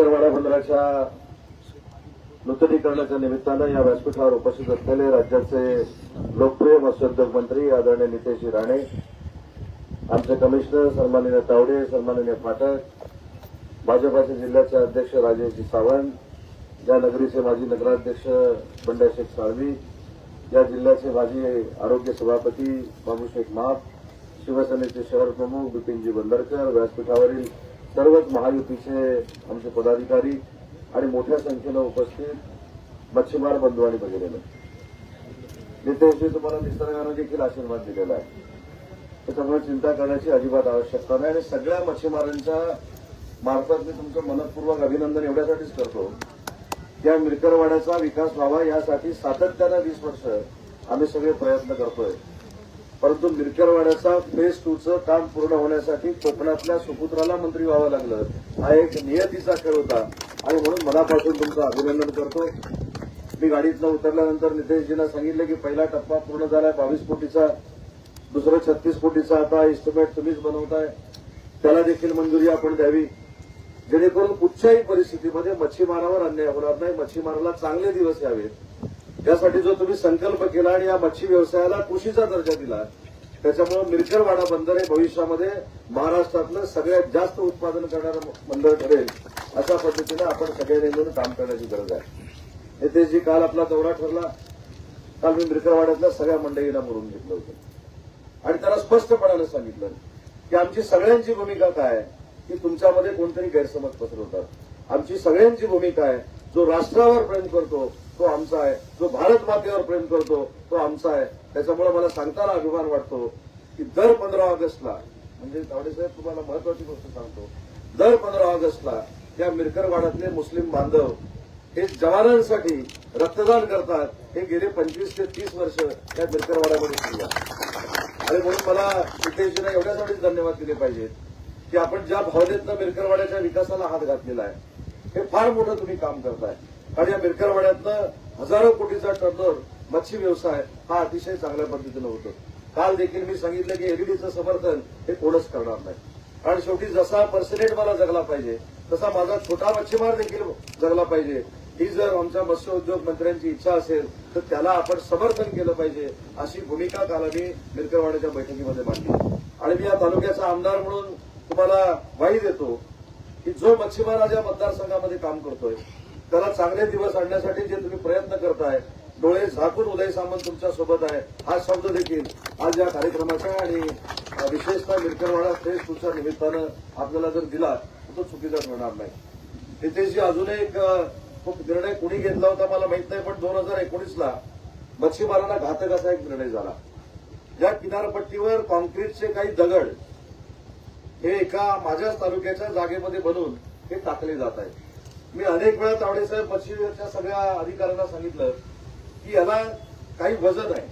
मिरकरवाडा बंदराच्या नूतनीकरणाच्या निमित्तानं या व्यासपीठावर उपस्थित असलेले राज्याचे लोकप्रिय मत्स्योद्योग मंत्री आदरणीय नितेश राणे आमचे कमिशनर सन्माननीय तावडे सन्माननीय फाटक भाजपाचे जिल्ह्याचे अध्यक्ष राजेशजी सावंत या नगरीचे माजी नगराध्यक्ष बंड्याशेख साळवी या जिल्ह्याचे माजी आरोग्य सभापती बाबूशेख माप शिवसेनेचे शहर प्रमुख बिपिनजी बंदरकर व्यासपीठावरील सर्वच महायुतीचे आमचे पदाधिकारी आणि मोठ्या संख्येनं उपस्थित मच्छीमार बंधू आणि भगिनीनं. नितेशजी तुम्हाला निसर्गानं देखील आशीर्वाद दिलेला आहे. त्याच्यामुळे चिंता करण्याची अजिबात आवश्यकता नाही आणि सगळ्या मच्छीमारांच्या मार्फत मी तुमचं मनपूर्वक अभिनंदन एवढ्यासाठीच करतो. या मिरकरवाड्याचा विकास व्हावा यासाठी सातत्यानं वीस वर्ष आम्ही सगळे प्रयत्न करतोय. परंतु मिरकरवाड्याचा फेज टूचं काम पूर्ण होण्यासाठी कोकणातल्या सुपुत्राला मंत्री व्हावं लागलं. हा एक नियतीचा खेळ होता. आणि म्हणून मनापासून तुमचं अभिनंदन करतो. मी गाडीतनं उतरल्यानंतर नितेशजींना सांगितलं की पहिला टप्पा पूर्ण झालाय. बावीस कोटीचा दुसरं छत्तीस कोटीचा आता इस्टिमेट तुम्हीच बनवताय. त्याला देखील मंजुरी आपण द्यावी. जेणेकरून कुठच्याही परिस्थितीमध्ये मच्छीमारावर अन्याय होणार नाही. मच्छीमाराला चांगले दिवस यावेत. त्यासाठी जो तुम्ही संकल्प केला आणि या मच्छी व्यवसायाला कृषीचा दर्जा दिला त्याच्यामुळे मिरकरवाडा बंदर हे भविष्यामध्ये महाराष्ट्रातलं सगळ्यात जास्त उत्पादन करणारं बंदर ठरेल अशा पद्धतीनं आपण सगळ्यांनी मिळून काम करण्याची गरज आहे. नितेशजी काल आपला दौरा ठरला. काल मी मिरकरवाड्यातल्या सगळ्या मंडळींना बोलून घेतलं होतं. आणि त्याला स्पष्टपणानं सांगितलं की आमची सगळ्यांची भूमिका काय आहे? की तुमच्यामध्ये कोणतरी गैरसमज पसरवतात. आमची सगळ्यांची भूमिका आहे. जो राष्ट्रावर प्रेम करतो तो आमचा आहे. जो भारत मातेवर प्रेम करतो तो आमचा आहे. त्याच्यामुळे मला सांगताना अभिमान वाटतो की दर पंधरा ऑगस्टला म्हणजे तावडे साहेब तुम्हाला महत्वाची गोष्ट सांगतो. दर पंधरा ऑगस्टला या मिरकरवाड्यातले मुस्लिम बांधव हे जवानांसाठी रक्तदान करतात. हे गेले पंचवीस ते तीस वर्ष या मिरकरवाड्यामध्ये सुरू आहे आणि म्हणून मला नितेशजींना एवढ्यासाठीच धन्यवाद दिले पाहिजेत की आपण ज्या भावनेतनं मिरकरवाड्याच्या विकासाला हात घातलेला आहे हे फार मोठं तुम्ही काम करताय. आणि या मिरकरवाड्यातनं हजारो कोटीचा टर्नओव्हर मच्छी व्यवसाय हा अतिशय चांगल्या पद्धतीनं होतो. काल देखील मी सांगितलं की एलईडीचं समर्थन हे कोणच करणार नाही. कारण शेवटी जसा पर्सेंटेज मला जगला पाहिजे तसा माझा छोटा मच्छीमार देखील जगला पाहिजे. ही जर आमच्या मत्स्य उद्योग मंत्र्यांची इच्छा असेल तर त्याला आपण समर्थन केलं पाहिजे अशी भूमिका काल आम्ही मिरकरवाड्याच्या बैठकीमध्ये मांडली. आणि मी या तालुक्याचा आमदार म्हणून तुम्हाला ग्वाही देतो की जो मच्छीमार आज या मतदारसंघामध्ये काम करतोय त्याला चांगले दिवस आणण्यासाठी जे तुम्ही प्रयत्न करताय डोळे झाकून उदय सामंत तुमच्यासोबत आहे हा शब्द देखील आज या कार्यक्रमाच्या आणि विशेषतः मिरकरवाडा फ्रेश तुमच्या निमित्तानं आपल्याला जर दिला तर तो चुकीचा ठरणार नाही. नितेशजी अजून एक निर्णय कुणी घेतला होता मला माहीत नाही पण दोन हजार एकोणीसला मच्छीमारांना घातक असा एक निर्णय झाला. या किनारपट्टीवर कॉन्क्रीटचे काही दगड हे एका माझ्याच तालुक्याच्या जागेमध्ये बनवून हे टाकले जात आहे मी अनेक वेळा तावडेसाहेब मच्छीच्या सगळ्या अधिकाऱ्यांना सांगितलं की याला काही वजन आहे.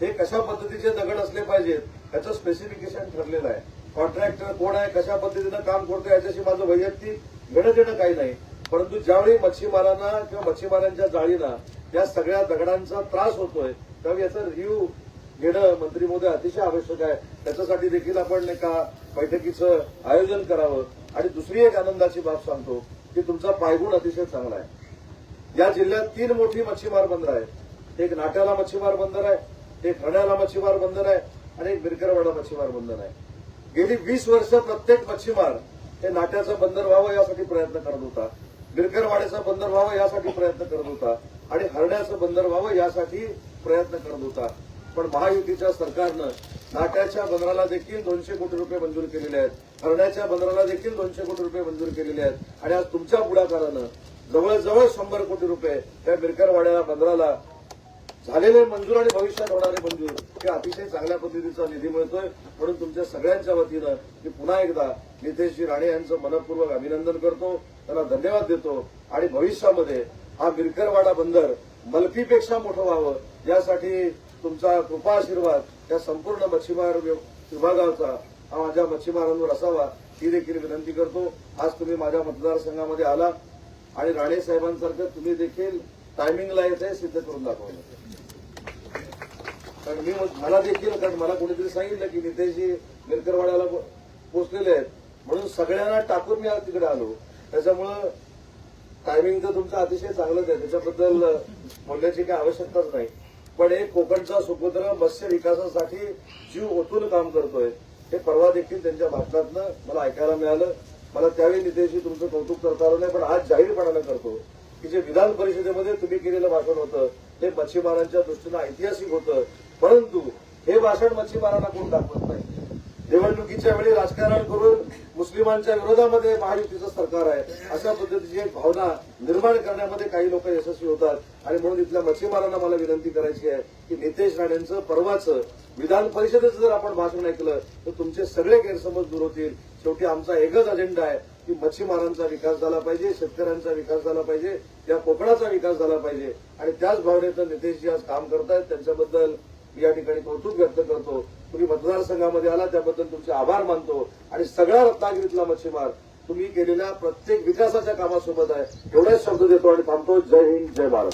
हे कशा पद्धतीचे दगड असले पाहिजेत याचं स्पेसिफिकेशन ठरलेलं आहे. कॉन्ट्रॅक्टर कोण आहे कशा पद्धतीनं काम करतो याच्याशी माझं वैयक्तिक घडत देणं काही नाही. परंतु ज्यावेळी मच्छीमारांना किंवा मच्छीमारांच्या जाळीला या सगळ्या दगडांचा त्रास होतोय त्यावेळी याचा रिव्ह्यू घेणं मंत्री मोदी अतिशय आवश्यक आहे. त्याच्यासाठी देखील आपण एका बैठकीचं आयोजन करावं. आणि दुसरी एक आनंदाची बाब सांगतो की तुमचा पायगुण अतिशय चांगला आहे. या जिल्ह्यात तीन मोठी मच्छीमार बंदर आहेत. एक नाट्याला मच्छीमार बंदर आहे एक हण्याला मच्छीमार बंदर आहे आणि एक बिरकरवाडा मच्छीमार बंदर आहे. गेली वीस वर्ष प्रत्येक मच्छीमार हे नाट्याचं बंदर व्हावं यासाठी प्रयत्न करत होता. बिरकरवाड्याचं बंदर व्हावं यासाठी प्रयत्न करत होता आणि हरण्याचं बंदर व्हावं यासाठी प्रयत्न करत होता. पण महायुतीच्या सरकारनं नाट्याच्या बंदराला देखील दोनशे कोटी रुपये मंजूर केलेले आहेत. हरण्याच्या बंदराला देखील दोनशे कोटी रुपये मंजूर केलेले आहेत. आणि आज तुमच्या पुढाकारानं जवळजवळ शंभर कोटी रुपये त्या मिरकरवाड्याला बंदराला झालेले मंजूर आणि भविष्यात होणारे मंजूर हे अतिशय चांगल्या पद्धतीचा निधी मिळतोय. म्हणून तुमच्या सगळ्यांच्या वतीनं मी पुन्हा एकदा नितेशजी राणे यांचं मनपूर्वक अभिनंदन करतो. त्यांना धन्यवाद देतो. आणि भविष्यामध्ये हा मिरकरवाडा बंदर मलकीपेक्षा मोठं व्हावं यासाठी तुमचा कृपा आशीर्वाद या संपूर्ण मच्छीमार विभागाचा हा माझ्या मच्छीमारांवर असावा ही देखील विनंती करतो. आज तुम्ही माझ्या मतदारसंघामध्ये आला आणि राणे साहेबांसारखं तुम्ही देखील टायमिंगला येत आहे सिद्ध करून दाखवलं कारण मी मला देखील कारण मला कोणीतरी सांगितलं की नितेशजी मिरकरवाड्याला पोचलेले आहेत. म्हणून सगळ्यांना टाकून मी तिकडे आलो. त्याच्यामुळं टायमिंग तर तुमचं अतिशय चांगलंच आहे. त्याच्याबद्दल बोलण्याची काही आवश्यकताच नाही. पण एक कोकणचा सुपुत्र मत्स्य विकासासाठी जीव ओतून काम करतोय. हे परवा देखील त्यांच्या भाषणातनं मला ऐकायला मिळालं. मला त्यावेळी नितेशजी तुमचं कौतुक करता आलं नाही पण आज जाहीरपणानं करतो की जे विधान परिषदेमध्ये तुम्ही केलेलं भाषण होतं ते मच्छीमारांच्या दृष्टीनं ऐतिहासिक होतं. परंतु हे भाषण मच्छीमारांना कोण दाखवत? निवडणुकीच्या वेळी राजकारण करून मुस्लिमांच्या विरोधामध्ये महायुतीचं सरकार आहे. अशा पद्धतीची एक भावना निर्माण करण्यामध्ये काही लोक यशस्वी होतात. आणि म्हणून इथल्या मच्छीमारांना मला विनंती करायची आहे की नितेश राणेंचं परवाचं विधान परिषदेचं जर आपण भाषण ऐकलं तर तुमचे सगळे गैरसमज दूर होतील. शेवटी आमचा एकच अजेंडा आहे की मच्छीमारांचा विकास झाला पाहिजे शेतकऱ्यांचा विकास झाला पाहिजे या कोकणाचा विकास झाला पाहिजे. आणि त्याच भावनेचं नितेशजी आज काम करतायत. त्यांच्याबद्दल मी या ठिकाणी कौतुक व्यक्त करतो. तुम्ही मतदारसंघामध्ये आला त्याबद्दल तुमचे आभार मानतो. आणि सगळा रत्नागिरीतला मच्छीमार तुम्ही केलेल्या प्रत्येक विकासाच्या कामासोबत आहे. एवढेच शब्द देतो आणि थांबतो. जय हिंद जय भारत.